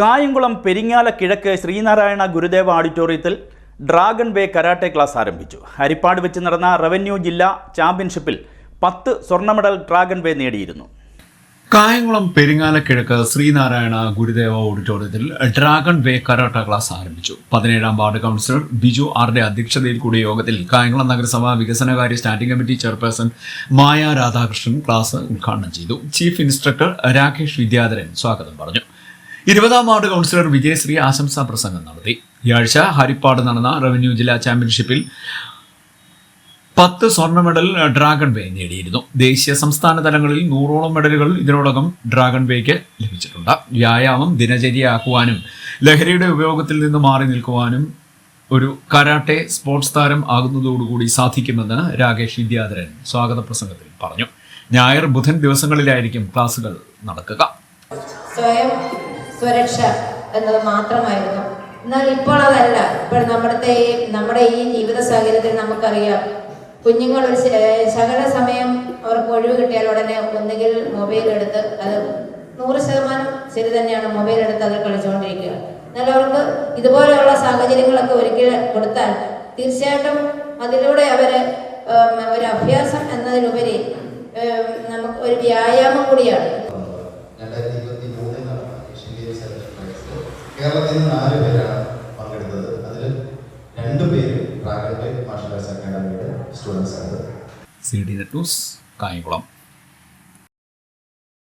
കായംകുളം പെരിങ്ങാല കിഴക്ക് ശ്രീനാരായണ ഗുരുദേവ ഓഡിറ്റോറിയത്തിൽ ഡ്രാഗൺ വേ karate class ആരംഭിച്ചു. ഹരിപ്പാട് വെച്ച് നടന്ന റവന്യൂ ജില്ലാ ചാമ്പ്യൻഷിപ്പിൽ പത്ത് സ്വർണ മെഡൽ ഡ്രാഗൺ വേ നേടിയിരുന്നു. കായംകുളം പെരിങ്ങാല കിഴക്ക് ശ്രീനാരായണ ഗുരുദേവ ഓഡിറ്റോറിയത്തിൽ ഡ്രാഗൺ വേ കരാട്ട ക്ലാസ് ആരംഭിച്ചു. പതിനേഴാം വാർഡ് കൗൺസിലർ ബിജു ആറിന്റെ അധ്യക്ഷതയിൽ കൂടിയ യോഗത്തിൽ കായംകുളം നഗരസഭാ വികസനകാര്യ standing committee chairperson Maya Radhakrishnan class ഉദ്ഘാടനം ചെയ്തു. ചീഫ് ഇൻസ്ട്രക്ടർ രാകേഷ് വിദ്യാധരൻ സ്വാഗതം പറഞ്ഞു. ഇരുപതാം വാർഡ് കൗൺസിലർ വിജയശ്രീ ആശംസാ പ്രസംഗം നടത്തി. ഈ ആഴ്ച ഹരിപ്പാട് നടന്ന റവന്യൂ ജില്ലാ ചാമ്പ്യൻഷിപ്പിൽ പത്ത് സ്വർണ മെഡൽ ഡ്രാഗൺ വേ നേടിയിരുന്നു. ദേശീയ സംസ്ഥാന തലങ്ങളിൽ നൂറോളം മെഡലുകൾ ഇതിനോടകം ഡ്രാഗൺ വേക്ക് ലഭിച്ചിട്ടുണ്ട്. വ്യായാമം ദിനചര്യയാക്കുവാനും ലഹരിയുടെ ഉപയോഗത്തിൽ നിന്ന് മാറി നിൽക്കുവാനും ഒരു കരാട്ടെ സ്പോർട്സ് താരം ആകുന്നതോടുകൂടി സാധിക്കുമെന്ന് രാകേഷ് വിദ്യാധരൻ സ്വാഗത പ്രസംഗത്തിൽ പറഞ്ഞു. ഞായർ ബുധൻ ദിവസങ്ങളിലായിരിക്കും ക്ലാസുകൾ നടക്കുക. സുരക്ഷ എന്നത് മാത്രമായിരുന്നു. എന്നാൽ ഇപ്പോൾ അതല്ല. ഇപ്പോൾ നമ്മുടെ ഈ നമ്മുടെ ഈ ജീവിത സാഹചര്യത്തിൽ നമുക്കറിയാം. കുഞ്ഞുങ്ങൾ ഒരു ശകല സമയം അവർക്ക് ഒഴിവ് കിട്ടിയാൽ ഉടനെ ഒന്നുകിൽ മൊബൈൽ എടുത്ത് അത് നൂറ് ശതമാനം ശരി തന്നെയാണ്. മൊബൈൽ എടുത്ത് അത് കളിച്ചുകൊണ്ടിരിക്കുക. എന്നാൽ അവർക്ക് ഇതുപോലെയുള്ള സാഹചര്യങ്ങളൊക്കെ ഒരിക്കൽ കൊടുത്താൽ തീർച്ചയായിട്ടും അതിലൂടെ അവർ ഒരു അഭ്യാസം എന്നതിലുപരി നമുക്ക് ഒരു വ്യായാമം കൂടിയാണ്. കേരളത്തിൽ നിന്ന് നാല് പേരാണ് പങ്കെടുത്തത്. അതിൽ രണ്ട് പേര് ഡ്രാഗൺ മാർഷൽ ആർട്സ് അക്കാദമിയുടെ സ്റ്റുഡൻസ് ആണ്. C D net news Kayamkulam